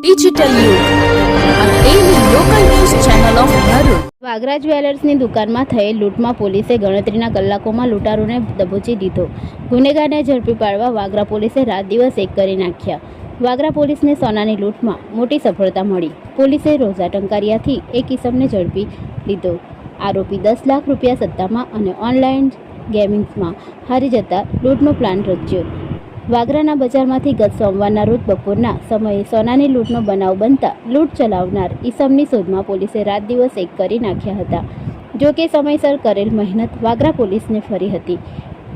Digital. Vagra જ્વેલર્સની દુકાનમાં થયેલ લૂંટમાં પોલીસે ગણતરીના કલાકોમાં લૂંટારૂને દબોચી દીધો. ગુનેગારને ઝડપી પાડવા વાગરા પોલીસે રાત દિવસ એક કરી નાખ્યા. વાગરા પોલીસને સોનાની લૂંટમાં મોટી સફળતા મળી. પોલીસે રોઝા ટંકારિયાથી એક ઇસમને ઝડપી લીધો. આરોપી દસ લાખ રૂપિયા સત્તામાં અને ઓનલાઈન ગેમિંગ્સમાં હારી જતા લૂંટનો પ્લાન રચ્યો. વાગરાના બજારમાંથી ગત સોમવારના રોજ બપોરના સમયે સોનાની લૂંટનો બનાવ બનતા લૂંટ ચલાવનાર ઈસમની શોધમાં પોલીસે રાત દિવસ એક કરી નાખ્યા હતા. જો કે સમયસર કરેલ મહેનત વાગરા પોલીસને ફરી હતી.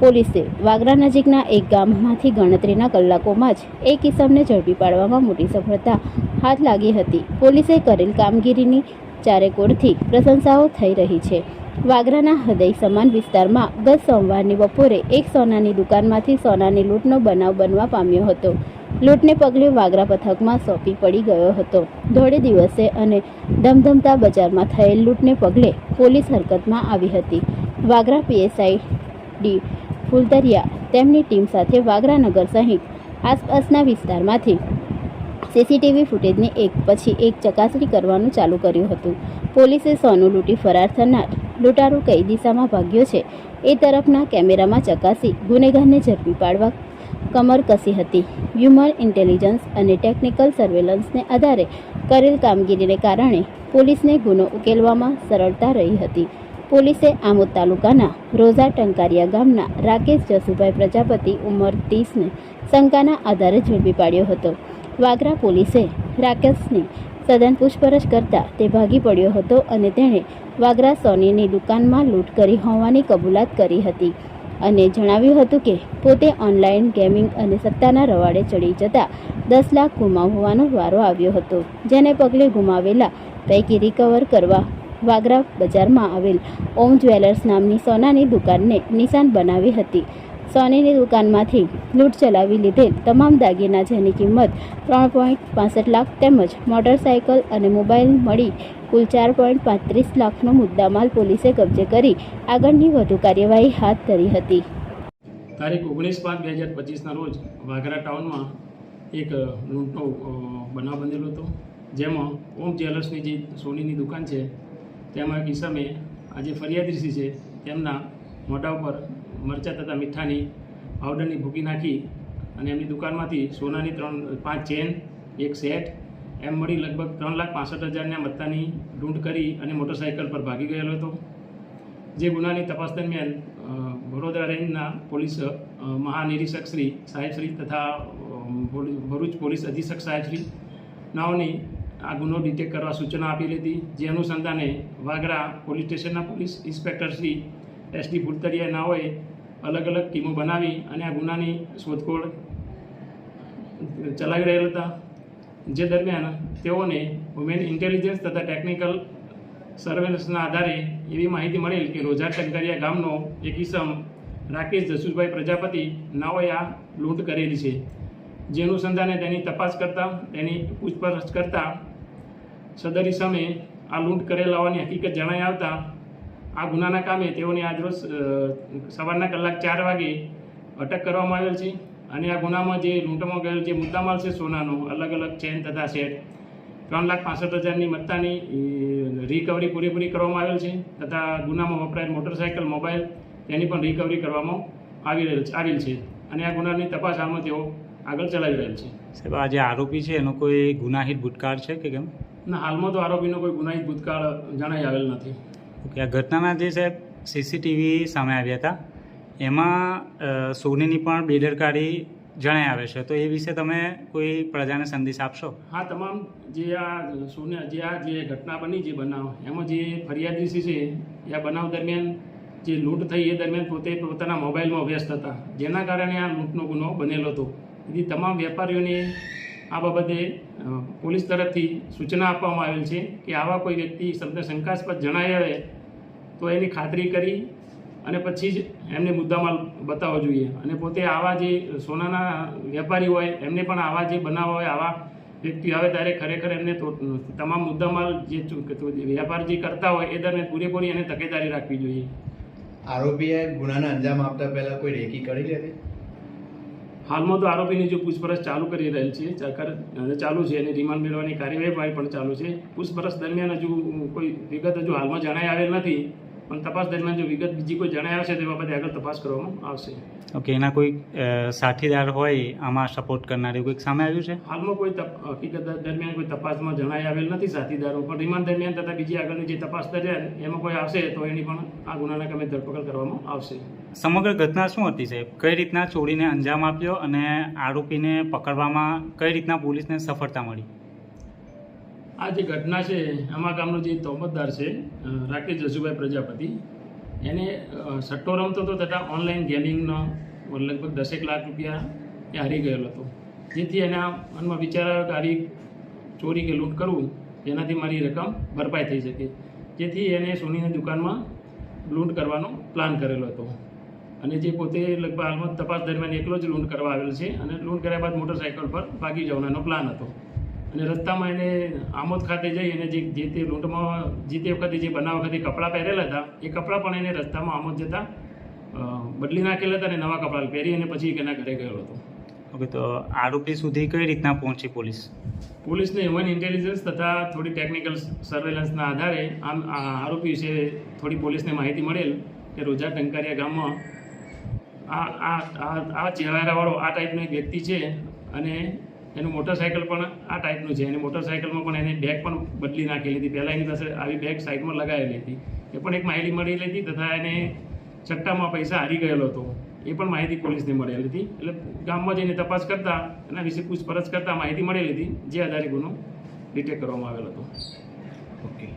પોલીસે વાગરા નજીકના એક ગામમાંથી ગણતરીના કલાકોમાં જ એક ઈસમને ઝડપી પાડવામાં મોટી સફળતા હાથ લાગી હતી. પોલીસે કરેલ કામગીરીની ચારેકોરથી પ્રશંસાઓ થઈ રહી છે. વાગરાના હૃદય સમાન વિસ્તારમાં ગત સોમવારની બપોરે એક સોનાની દુકાનમાંથી સોનાની લૂંટનો બનાવ બનવા પામ્યો હતો. લૂંટને પગલે વાગરા પથકમાં સોંપી પડી ગયો હતો. ધોળે દિવસે અને ધમધમતા બજારમાં થયેલ લૂંટને પગલે પોલીસ હરકતમાં આવી હતી. વાગરા પીએસઆઈ ડી ફુલતરિયા તેમની ટીમ સાથે વાગરા નગર સહિત આસપાસના વિસ્તારમાંથી સીસીટીવી ફૂટેજની એક પછી એક ચકાસણી કરવાનું ચાલુ કર્યું હતું. પોલીસે સોનું લૂંટી ફરાર થનાર લૂંટારૂ કઈ દિશામાં ભાગ્યો છે એ તરફના કેમેરામાં ચકાસી ગુનેગારને ઝડપી પાડવા કમર કસી હતી. હ્યુમન ઇન્ટેલિજન્સ અને ટેકનિકલ સર્વેલન્સને આધારે કરેલ કામગીરીને કારણે પોલીસને ગુનો ઉકેલવામાં સરળતા રહી હતી. પોલીસે આમોદ તાલુકાના રોઝા ટંકારિયા ગામના રાકેશ જસુભાઈ પ્રજાપતિ ઉંમર ત્રીસને શંકાના આધારે ઝડપી પાડ્યો હતો. વાગરા પોલીસે રાકેશની સઘન પૂછપરછ કરતાં તે ભાગી પડ્યો હતો અને તેણે વાગરા સોનીની દુકાનમાં લૂંટ કરી હોવાની કબૂલાત કરી હતી અને જણાવ્યું હતું કે, પોતે ઓનલાઈન ગેમિંગ અને સત્તાના રવાડે ચડી જતા દસ લાખ ગુમાવવાનો વારો આવ્યો હતો, જેને પગલે ગુમાવેલા પૈકી રિકવર કરવા વાગરા બજારમાં આવેલ ઓમ જ્વેલર્સ નામની સોનાની દુકાનને નિશાન બનાવી હતી. સોનીની દુકાનમાંથી લૂંટ ચલાવી લીધેલ તમામ દાગીના જેની કિંમત ત્રણ પોઈન્ટ પાસઠ લાખ તેમજ મોટરસાયકલ અને મોબાઈલ મળી કુલ ચાર પોઈન્ટ પાંત્રીસ લાખનો મુદ્દામાલ પોલીસે કબજે કરી આગળની વધુ કાર્યવાહી હાથ ધરી હતી. તારીખ ઓગણીસ પાંચ બે હજાર પચીસના રોજ વાઘરા ટાઉનમાં એક લૂંટનો બનાવ બનેલો હતો. જેમાં ઓમ જ્વેલર્સની જે સોનીની દુકાન છે, તેમાં એક ઈસમે આજે ફરિયાદીસી છે, તેમના મોઢા ઉપર મરચાં તથા મીઠાની પાવડરની ભૂકી નાખી અને એમની દુકાનમાંથી સોનાની ત્રણ, પાંચ ચેન, એક સેટ, એમ મળી લગભગ ત્રણ લાખ પાસઠ હજારના મત્તાની ઢૂંઢ કરી અને મોટરસાઇકલ પર ભાગી ગયેલો હતો. જે ગુનાની તપાસ દરમિયાન વડોદરા રેન્જના પોલીસ મહાનિરીક્ષક શ્રી સાહેબશ્રી તથા ભરૂચ પોલીસ અધિક્ષક સાહેબશ્રી નાઓની આ ગુનો ડિટેક્ટ કરવા સૂચના આપેલી હતી જે અનુસંધાને વાગરા પોલીસ સ્ટેશનના police inspector Shri S D ના નાઓએ અલગ અલગ ટીમો બનાવી અને આ ગુનાની શોધખોળ ચલાવી રહેલા હતા. જે દરમિયાન તેઓને વુમેન ઇન્ટેલિજન્સ તથા ટેકનિકલ સર્વેલન્સના આધારે એવી માહિતી મળેલ કે રોજા ટંકરિયા ગામનો એક ઇસમ રાકેશ જસુભાઈ પ્રજાપતિ નાઓએ આ લૂંટ કરેલી છે. જે અનુસંધાને તેની તપાસ કરતાં, તેની પૂછપરછ કરતાં સદર ઇસમે આ લૂંટ કરેલ હોવાની હકીકત જણાઈ આવતા આ ગુનાના કામે તેઓને આજરોજ સવારના કલાક ચાર વાગે અટક કરવામાં આવેલ છે અને આ ગુનામાં જે લૂંટમાં ગયેલ જે મુદ્દામાલ છે સોનાનો અલગ અલગ ચેન તથા સેટ ત્રણ લાખ પાસઠ હજારની મત્તાની રિકવરી પૂરેપૂરી કરવામાં આવેલ છે તથા ગુનામાં વપરાયેલ મોટરસાયકલ મોબાઈલ તેની પણ રિકવરી કરવામાં આવી રહેલ આવેલ છે અને આ ગુનાની તપાસ હાલમાં તેઓ આગળ ચલાવી રહેલ છે. સાહેબ આ જે આરોપી છે એનો કોઈ ગુનાહિત ભૂતકાળ છે કે કેમ? ના હાલમાં તો આરોપીનો કોઈ ગુનાહિત ભૂતકાળ જણાઈ આવેલ નથી. ઓકે, આ ઘટનાના જે સાહેબ સીસીટીવી સામે આવ્યા હતા. એમાં સોનીની પણ બેદરકારી જણાઈ આવે છે. તો એ વિશે તમે કોઈ પ્રજાને સંદેશ આપશો? હા, તમામ જે આ સોને, જે આ જે ઘટના બની, જે બનાવ, એમાં જે ફરિયાદી છે, એ આ બનાવ દરમિયાન જે લૂંટ થઈ, એ દરમિયાન પોતે પોતાના મોબાઈલમાં વ્યસ્ત હતા. જેના કારણે આ લૂંટનો ગુનો બનેલો હતો. એથી તમામ વેપારીઓને આ બાબતે પોલીસ તરફથી સૂચના આપવામાં આવેલ છે કે આવા કોઈ વ્યક્તિ શબ્દ શંકાસ્પદ જણાઈ આવે તો એની ખાતરી કરી અને પછી જ એમને મુદ્દામાલ બતાવવો જોઈએ. અને પોતે આવા જે સોનાના વેપારી હોય, એમને પણ આવા જે બનાવ હોય, આવા વ્યક્તિ આવે ત્યારે ખરેખર એમને તમામ મુદ્દામાલ જે વેપાર જે કરતા હોય એ દરમિયાન પૂરેપૂરી એને તકેદારી રાખવી જોઈએ. આરોપીએ ગુનાને અંજામ આપતા પહેલાં કોઈ રેકી કરી હતી હાલમાં તો આરોપીની જો પૂછપરછ ચાલુ કરી રહેલ છે ચાલુ છે અને રિમાન્ડ મેળવવાની કાર્યવાહી પણ ચાલુ છે. પૂછપરછ દરમિયાન હજુ કોઈ વિગત હજુ હાલમાં જણાઈ આવેલ નથી. પણ તપાસ દરમિયાન જો વિગત બીજી કોઈ જણાય આવશે તે બાબતે આગળ તપાસ કરવામાં આવશે. ઓકે એના કોઈ સાથીદાર હોય આમાં સપોર્ટ કરનાર કંઈક સામે આવ્યું છે? હાલમાં કોઈ હકીકત દરમિયાન કોઈ તપાસમાં જણાઈ આવેલ નથી સાથીદારો પણ રિમાન્ડ દરમિયાન તથા બીજી આગળની જે તપાસ દરમિયાન એમાં કોઈ આવશે તો એની પણ આ ગુનાના કામે ધરપકડ કરવામાં આવશે. સમગ્ર ઘટના શું હતી સાહેબ? કઈ રીતના ચોરીને અંજામ આપ્યો અને આરોપીને પકડવામાં કઈ રીતના પોલીસને સફળતા મળી? આ જે ઘટના છે આમાં ગામનો જે તોમતદાર છે રાકેશ જસુભાઈ પ્રજાપતિ, એને સટ્ટો રમતો હતો તથા ઓનલાઈન ગેમિંગનો લગભગ દસેક લાખ રૂપિયા એ હારી ગયેલો હતો. જેથી એના મનમાં વિચાર આવ્યો કે આરી ચોરી કે લૂંટ કરવું જેનાથી મારી રકમ ભરપાઈ થઈ શકે. જેથી એને સોનીની દુકાનમાં લૂંટ કરવાનો પ્લાન કરેલો હતો. અને જે પોતે લગભગ હાલમાં તપાસ દરમિયાન એકલો જ લૂંટ કરવા આવેલ છે અને લૂંટ કર્યા બાદ મોટરસાઇકલ પર ભાગી જવાનો પ્લાન હતો. અને રસ્તામાં એને આમોદ ખાતે જઈ અને જે જે તે લૂંટમાં જે તે વખતે જે બનાવ વખતે કપડાં પહેરેલા હતા એ કપડાં પણ એને રસ્તામાં આમોદ જતાં બદલી નાખેલા હતા અને નવા કપડાં પહેરી અને પછી એના ઘરે ગયો હતો. ઓકે તો આરોપી સુધી કઈ રીતના પહોંચી પોલીસ? પોલીસને હ્યુમન ઇન્ટેલિજન્સ તથા થોડી ટેકનિકલ સર્વેલન્સના આધારે આમ આ આરોપી વિશે થોડી પોલીસને માહિતી મળેલ કે રોજા ટંકારિયા ગામમાં આ આ આ આ ચહેરાવાળો આ ટાઈપનો એક વ્યક્તિ છે અને એનું મોટરસાઇકલ પણ આ ટાઈપનું છે. એની મોટરસાઇકલમાં પણ એની બેગ પણ બદલી નાખેલી હતી. પહેલાં એની પાસે આવી બેગ સાઈડમાં લગાવેલી હતી. એ પણ એક માહિતી મળેલી હતી તથા એને ચટ્ટામાં પૈસા હારી ગયેલો હતો. એ પણ માહિતી પોલીસને મળેલી હતી. એટલે ગામમાં જઈને તપાસ કરતા એના વિશે પૂછપરછ કરતા માહિતી મળેલી હતી, જે આધારે ગુનો ડિટેક્ટ કરવામાં આવેલો હતો. ઓકે